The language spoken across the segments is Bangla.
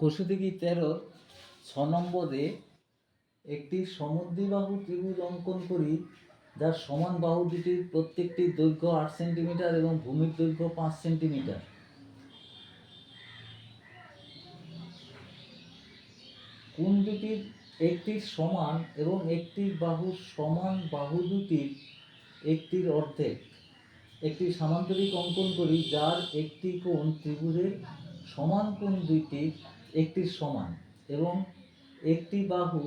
কষুদিঘি তেরো ছ নম্বরে একটি সমদ্বিবাহু ত্রিভুজ অঙ্কন করি, যার সমান বাহু দুটির প্রত্যেকটি দৈর্ঘ্য আট সেন্টিমিটার এবং ভূমির দৈর্ঘ্য পাঁচ সেন্টিমিটার। কোন দুটির একটির সমান এবং একটির বাহু সমান বাহু দুটির একটির অর্ধেক। একটি সামান্তরিক অঙ্কন করি, যার একটি কোণ ত্রিভুজের সমান কোণ দুইটির একটির সমান এবং একটি বাহু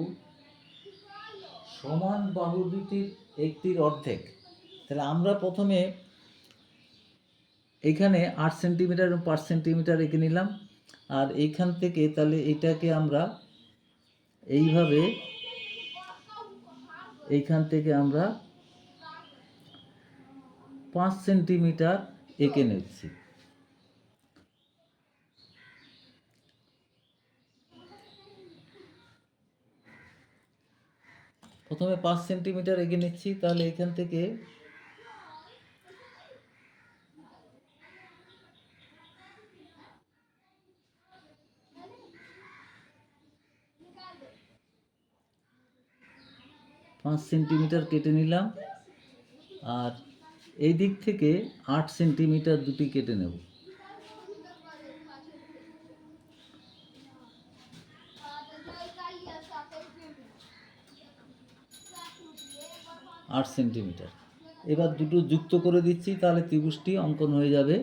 সমান বাহু দুটির একটির অর্ধেক। তাহলে আমরা প্রথমে এখানে আট সেন্টিমিটার এবং পাঁচ সেন্টিমিটার এঁকে নিলাম। আর এইখান থেকে তাহলে এটাকে আমরা এইভাবে এইখান থেকে আমরা পাঁচ সেন্টিমিটার এঁকে নিচ্ছি। প্রথমে পাঁচ সেন্টিমিটার এঁকে নিচ্ছি, তাহলে এখান থেকে পাঁচ সেন্টিমিটার কেটে নিলাম, আর এই দিক থেকে আট সেন্টিমিটার দুটি কেটে নেব। আট সেন্টিমিটার। এবার দুটো যুক্ত করে দিচ্ছি, তাহলে ত্রিভুজটি অঙ্কন হয়ে যাবে।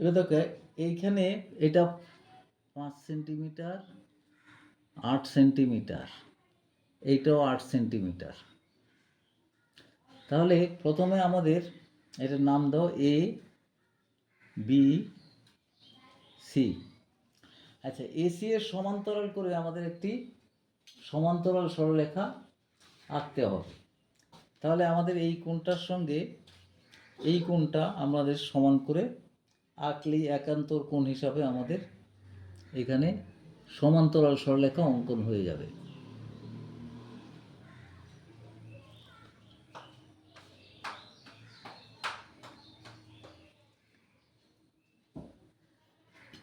এবার দেখো, এইখানে এটা পাঁচ সেন্টিমিটার আট সেন্টিমিটার। এইটাও আট সেন্টিমিটার। তাহলে প্রথমে আমাদের এটার নাম দাও এ বি সি আচ্ছা এসি এর সমান্তরাল করে আমাদের একটি সমান্তরাল সরলরেখা আঁকতে হবে। তাহলে আমাদের এই কোণটার সঙ্গে এই কোণটা আমাদের সমান করে আঁকলেই একান্তর কোণ হিসাবে আমাদের এখানে সমান্তরাল সরলরেখা অঙ্কন হয়ে যাবে।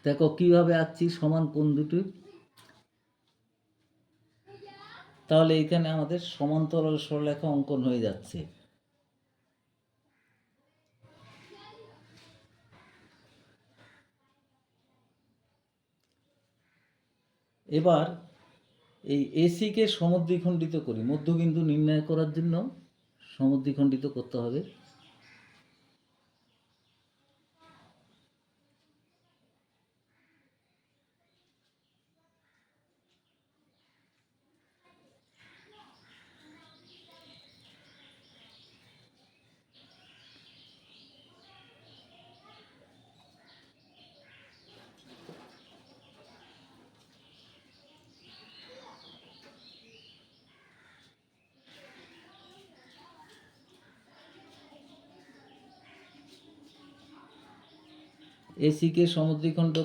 দেখো, কীভাবে আঁকছি? সমান কোন দুটি তাহলে এখানে আমাদের সমান্তরাল সরলরেখা অঙ্কন হয়ে যাচ্ছে। এবার এই এসিকে সমদ্বিখণ্ডিত করি। মধ্যবিন্দু নির্ণয় করার জন্য সমদ্বিখণ্ডিত করতে হবে। এসিকে সমদ্বিখণ্ড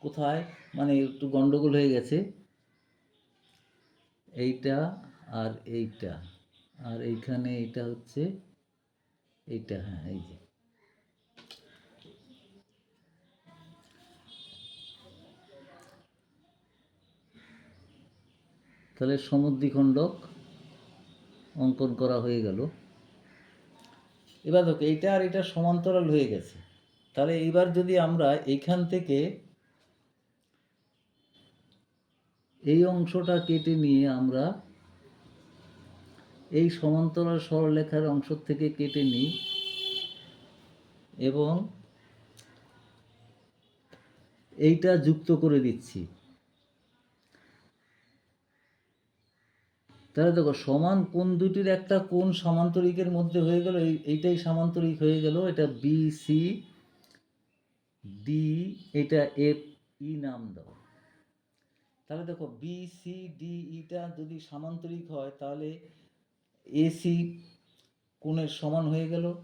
কোথায়? মানে একটু গন্ডগোল হয়ে গেছে। এইটা আর এইটা। আর এইখানে এইটা হচ্ছে, এইটা হ্যাঁ এই যে। তাহলে সমদ্বিখণ্ডক অঙ্কন করা হয়ে গেল। এবার দেখো, এইটা আর এটা সমান্তরাল হয়ে গেছে। তাহলে এইবার যদি আমরা এইখান থেকে এই অংশটা কেটে নিয়ে আমরা এই সমান্তরাল সরলরেখার অংশ থেকে কেটে নিই এবং এইটা যুক্ত করে দিচ্ছি। তাহলে দেখো, সমান কোন দুটির একটা কোন সামান্তরিকের মধ্যে হয়ে গেল, এই এইটাই সামান্তরিক হয়ে গেল, এটা বি সি ডি এটা এফ ই নাম দাও। তাহলে দেখো বি সি ডি ইটা যদি সামান্তরিক হয়, তাহলে এসি কোণের সমান হয়ে গেল।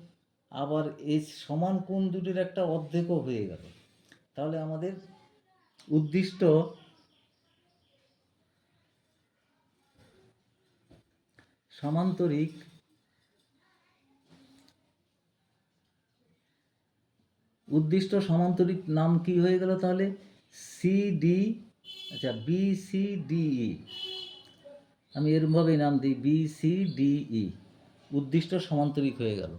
আবার এই সমান কোণ দুটির একটা অর্ধেকও হয়ে গেল। তাহলে আমাদের উদ্দিষ্ট সামান্তরিক উদ্দিষ্ট সমান্তরিক নাম কি হয়ে গেল তাহলে? সি ডি আচ্ছা বি সি ডি ই আমি এরমভাবেই নাম দিই বি সি ডি ই উদ্দিষ্ট সমান্তরিক হয়ে গেল।